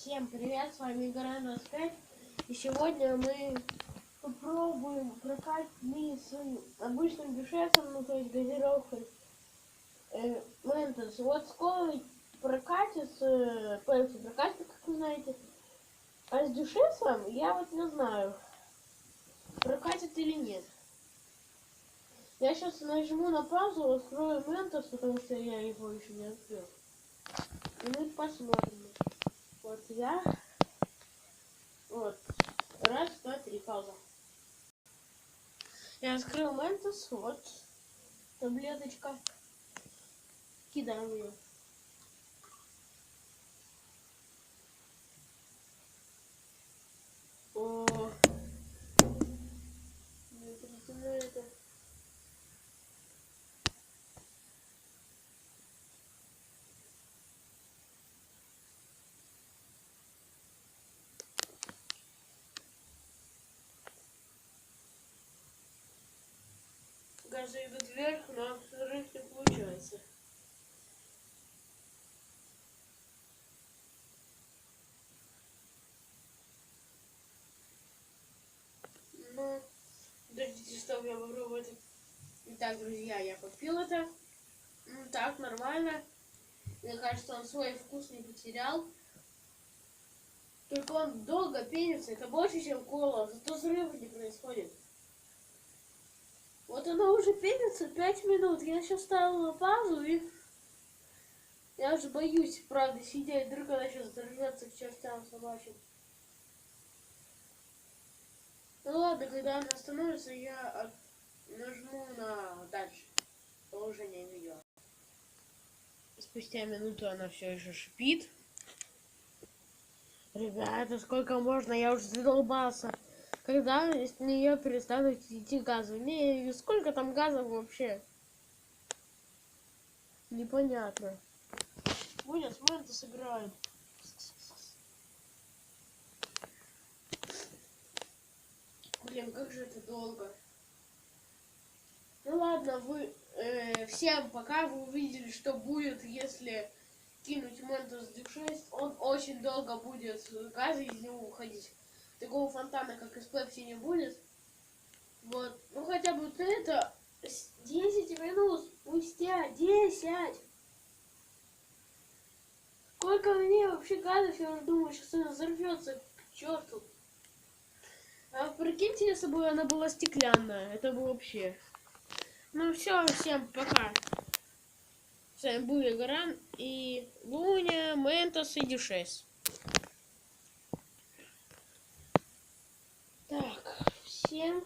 Всем привет, с вами Игорь 25 и сегодня мы попробуем прокатить с обычным дюшесом, ну то есть газировкой э, Ментос. Вот скоро прокатит э, Пепси прокатит, как вы знаете, а с дюшесом я вот не знаю, прокатит или нет. Я сейчас нажму на паузу, открою Ментос, потому что я его еще не открыл. И мы посмотрим. Я. Вот. Раз, два, три, пауза. Я открыл Ментос, вот. Таблеточка. Кидаем ее. Газы идут вверх, но взрыв не получается. Ну, подождите, что я попробую это. Итак, друзья, я попил это. Ну, так, нормально. Мне кажется, он свой вкус не потерял. Только он долго пенится. Это больше, чем кола. Зато взрыва не происходит. Вот оно уже пенится 5 минут. Я сейчас ставила паузу и... Я уже боюсь, правда, сидеть. Вдруг она сейчас взорвется к чертям собачьим. Ну ладно, когда она остановится, я нажму на дальше. Положение видео. Спустя минуту она все еще шипит. Ребята, сколько можно? Я уже задолбался. Когда из нее перестанут идти газы? Не, сколько там газов вообще? Непонятно. Будет, смотрит, сыграют. Блин, как же это долго. Ну ладно, вы э, всем пока вы увидели, что будет, если кинуть Ментос D6. Он очень долго будет газы из него уходить. Такого фонтана, как из Пепси, не будет. Вот. Ну хотя бы вот это с 10 минут спустя. 10! Сколько мне вообще газов, я уже думаю, сейчас она взорвется к черту. А прикиньте, если бы она была стеклянная. Это бы вообще. Ну все, всем пока. С вами был Игоран и Луня, Ментос и Дюшес. Так, всем